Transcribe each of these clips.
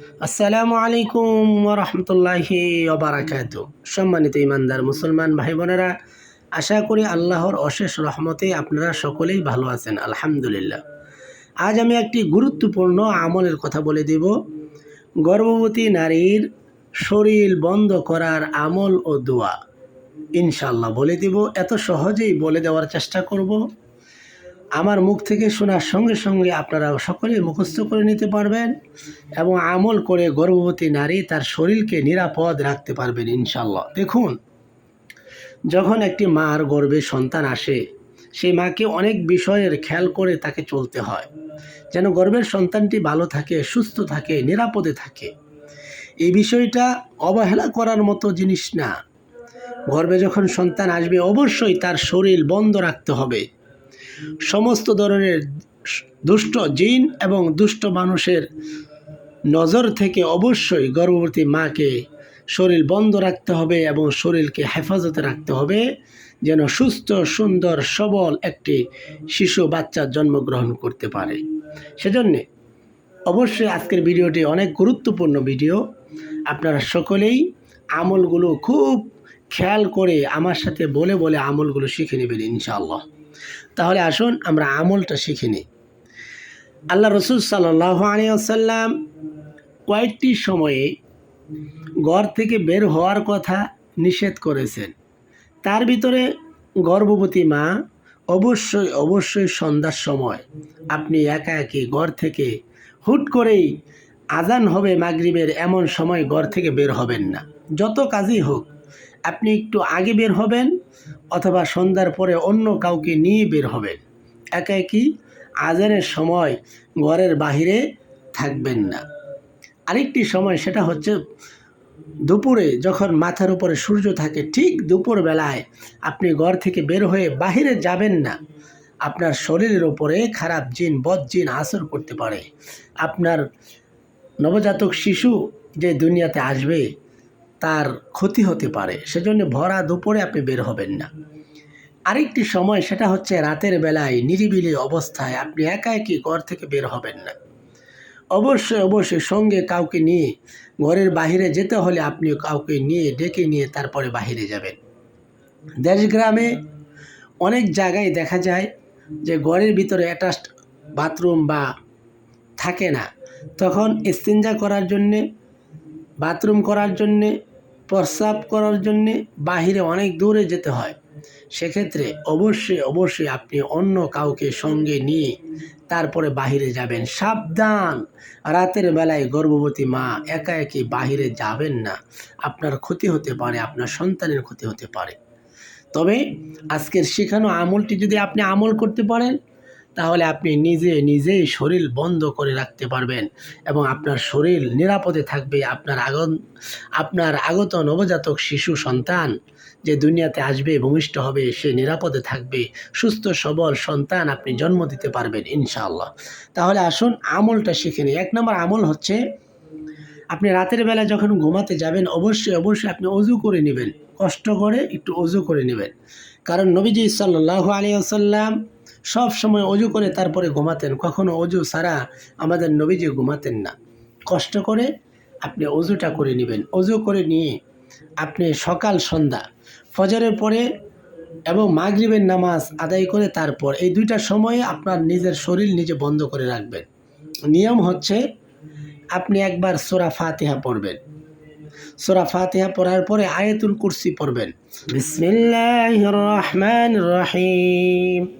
আসসালামু আলাইকুম রহমতুল্লাহি ওবরাকাত সম্মানিত ইমানদার মুসলমান ভাই বোনেরা, আশা করি আল্লাহর অশেষ রহমতে আপনারা সকলেই ভালো আছেন, আলহামদুলিল্লাহ। আজ আমি একটি গুরুত্বপূর্ণ আমলের কথা বলে দেব। গর্ভবতী নারীর শরীর বন্ধ করার আমল ও দোয়া। ইনশাল্লাহ বলে দেব। এত সহজেই বলে দেওয়ার চেষ্টা করব। আমার মুখ থেকে শোনার সঙ্গে সঙ্গে আপনারা সকলে মুখস্থ করে নিতে পারবেন এবং আমল করে গর্ভবতী নারী তার শরীরকে নিরাপদ রাখতে পারবেন ইনশাল্লাহ দেখুন, যখন একটি মার গর্ভে সন্তান আসে, সেই মাকে অনেক বিষয়ের খেয়াল করে তাকে চলতে হয়। যেন গর্ভের সন্তানটি ভালো থাকে, সুস্থ থাকে, নিরাপদে থাকে। এই বিষয়টা অবহেলা করার মতো জিনিস না। গর্ভে যখন সন্তান আসবে, অবশ্যই তার শরীর বন্ধ রাখতে হবে। সমস্ত ধরনের দুষ্ট জিন এবং দুষ্ট মানুষের নজর থেকে অবশ্যই গর্ভবতী মাকে শরীর বন্ধ রাখতে হবে এবং শরীরকে হেফাজতে রাখতে হবে যেন সুস্থ, সুন্দর, সবল একটি শিশু, বাচ্চা জন্মগ্রহণ করতে পারে। সেজন্যে অবশ্যই আজকের ভিডিওটি অনেক গুরুত্বপূর্ণ ভিডিও। আপনারা সকলেই আমলগুলো খুব খেয়াল করে আমার সাথে বলে বলে আমলগুলো শিখে নেবেন ইনশাআল্লাহ। তাহলে আসুন আমরা আমলটা শিখে নিই। আল্লাহ রসুল সাল্লাহ আলিয়াল্লাম কয়েকটি সময়ে ঘর থেকে বের হওয়ার কথা নিষেধ করেছেন। তার ভিতরে গর্ভবতী মা অবশ্যই অবশ্যই সন্ধ্যার সময় আপনি একা একই ঘর থেকে হুট করেই আজান হবে মাগরিবের এমন সময় ঘর থেকে বের হবেন না। যত কাজই হোক, আপনি একটু আগে বের হবেন অথবা সন্ধ্যার পরে অন্য কাউকে নিয়ে বের হবেন। একা একই আজানের সময় ঘরের বাহিরে থাকবেন না। আরেকটি সময় সেটা হচ্ছে দুপুরে যখন মাথার উপরে সূর্য থাকে, ঠিক দুপুর বেলায় আপনি ঘর থেকে বের হয়ে বাহিরে যাবেন না। আপনার শরীরের ওপরে খারাপ জিন, বদ জিন আসর করতে পারে। আপনার নবজাতক শিশু যে দুনিয়াতে আসবে তার ক্ষতি হতে পারে। সেজন্য ভরা দুপুরে আপনি বের হবেন না। আরেকটি সময় সেটা হচ্ছে রাতের বেলায় নিরিবিলি অবস্থায় আপনি একা একই ঘর থেকে বের হবেন না। অবশ্যই অবশ্যই সঙ্গে কাউকে নিয়ে ঘরের বাহিরে যেতে হলে আপনি কাউকে নিয়ে ডেকে নিয়ে তারপরে বাহিরে যাবেন। দেশ গ্রামে অনেক জায়গায় দেখা যায় যে ঘরের ভিতরে অ্যাটাচড বাথরুম বা থাকে না। তখন স্তিনজা করার জন্যে, বাথরুম করার জন্যে প্রস্রাব করার জন্যে বাহিরে অনেক দূরে যেতে হয়। সেক্ষেত্রে অবশ্যই অবশ্যই আপনি অন্য কাউকে সঙ্গে নিয়ে তারপরে বাহিরে যাবেন। সাবধান! রাতের বেলায় গর্ভবতী মা একা একই বাহিরে যাবেন না। আপনার ক্ষতি হতে পারে, আপনার সন্তানের ক্ষতি হতে পারে। তবে আজকের শেখানো আমলটি যদি আপনি আমল করতে পারেন তাহলে আপনি নিজে নিজেই শরীর বন্ধ করে রাখতে পারবেন এবং আপনার শরীর নিরাপদে থাকবে। আপনার আগন, আপনার আগত নবজাতক শিশু সন্তান যে দুনিয়াতে আসবে, ভূমিষ্ঠ হবে, সে নিরাপদে থাকবে। সুস্থ, সবল সন্তান আপনি জন্ম দিতে পারবেন ইনশাআল্লাহ। তাহলে আসুন, আমলটা শিখে নিই। এক নম্বর আমল হচ্ছে, আপনি রাতের বেলা যখন ঘুমাতে যাবেন, অবশ্যই অবশ্যই আপনি অজু করে নেবেন। কষ্ট করে একটু অজু করে নেবেন। কারণ নবীজি সাল্লাহ আলী সব সময় অজু করে তারপরে ঘুমাতেন। কখনো অজু ছাড়া আমাদের নবীজি ঘুমাতেন না। কষ্ট করে আপনি অজুটা করে নেবেন। অজু করে নিয়ে আপনি সকাল, সন্ধ্যা, ফজরের পরে এবং মাগরিবের নামাজ আদায় করে তারপর এই দুইটা সময়ে আপনার নিজের শরীর নিজে বন্ধ করে রাখবেন। নিয়ম হচ্ছে আপনি একবার সোরা ফাতিহা পড়বেন। সোরা ফাতিহা পড়ার পরে আয়াতুল কুরসি পড়বেন। বিসমিল্লাহ রহমান রহিম।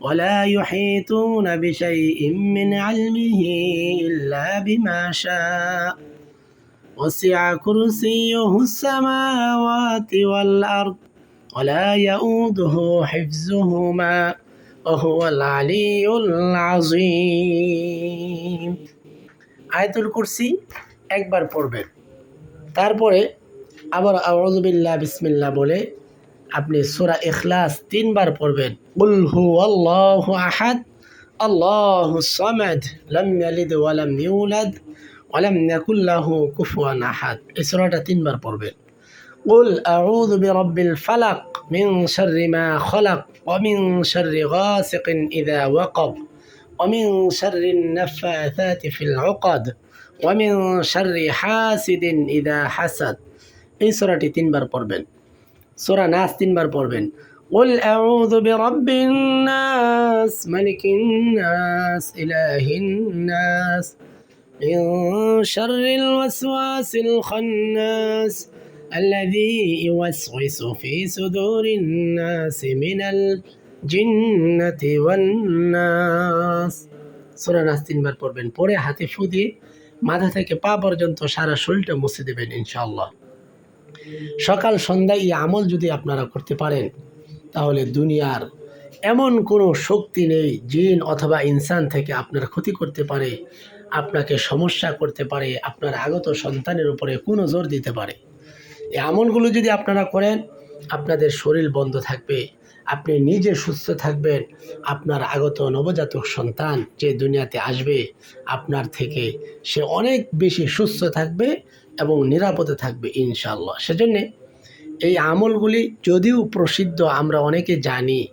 ولا يحيطون بشيء من علمه إلا بما شاء وسع كرسيه السماوات والأرض ولا يؤوده حفظهما وهو العلي العظيم আয়াতুল কুরসি একবার পড়বেন তারপরে আবার আউযুবিল্লাহ বিসমিল্লাহ বলে আপনি সূরা ইখলাস তিনবার পড়বেন কুল হু আল্লাহু আহাদ আল্লাহু সামাদ লাম ইয়ালিদ ওয়া লাম ইউলাদ ওয়া লাম ইয়াকুল লাহু কুফুয়ান আহাদ এই সূরাটা তিনবার পড়বেন قل أعوذ برب الفلق من شر ما خلق ومن شر غاسق إذا وقب ومن شر النفاثات في العقد ومن شر حاسد إذا حسد এই সূরাটি তিনবার পড়বেন সূরা নাস তিনবার পড়বেন قل أعوذ برب الناس ملك الناس إله الناس من شر الوسواس الخناس الذي يوسوس في صدور الناس من الجنة والناس সূরা নাস তিনবার পড়বেন পরে হাতে ফু দিয়ে মাথা থেকে পা পর্যন্ত সারা শরীরটা মুছে দেবেন ইনশাআল্লাহ সকাল সন্ধ্যায় এই আমল যদি আপনারা করতে পারেন, তাহলে দুনিয়ার এমন কোনো শক্তি নেই, জিন অথবা ইনসান থেকে আপনার ক্ষতি করতে পারে, আপনাকে সমস্যা করতে পারে, আপনার আগত সন্তানের উপরে কোনো জোর দিতে পারে। এই আমলগুলো যদি আপনারা করেন, আপনাদের শরীর বন্ধ থাকবে, আপনি নিজে সুস্থ থাকবেন, আপনার আগত নবজাতক সন্তান যে দুনিয়াতে আসবে, আপনার থেকে সে অনেক বেশি সুস্থ থাকবে এবং নিরাপদে থাকবে ইনশাল্লাহ সেজন্যে এই আমলগুলি যদিও প্রসিদ্ধ, আমরা অনেকে জানি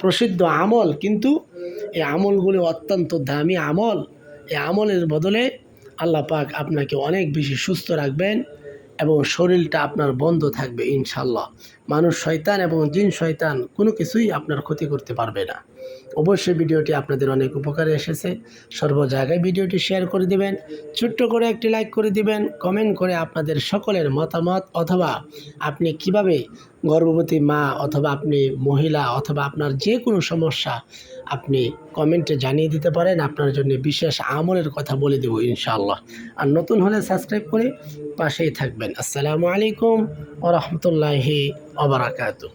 প্রসিদ্ধ আমল, কিন্তু এই আমলগুলি অত্যন্ত দামি আমল। এই আমলের বদলে আল্লাহ পাক আপনাকে অনেক বেশি সুস্থ রাখবেন। এবং শরীরটা আপনার বন্ধ থাকবে ইনশাল্লাহ মানুষ শয়তান এবং জিন শয়তান কোনো কিছুই আপনার ক্ষতি করতে পারবে না। অবশ্যই ভিডিওটি আপনাদের অনেক উপকারে এসেছে। সর্ব জায়গায় ভিডিওটি শেয়ার করে দিবেন, ছোট্ট করে একটি লাইক করে দিবেন, কমেন্ট করে আপনাদের সকলের মতামত অথবা আপনি কীভাবে গর্ভবতী মা অথবা আপনি মহিলা অথবা আপনার যে কোনো সমস্যা আপনি কমেন্টে জানিয়ে দিতে পারেন, আপনার জন্য বিশেষ আমলের কথা বলে দেবো ইনশাআল্লাহ। আর নতুন হলে সাবস্ক্রাইব করে পাশেই থাকবেন। আসসালামু আলাইকুম ও রহমতুল্লাহি ওবরাকাতু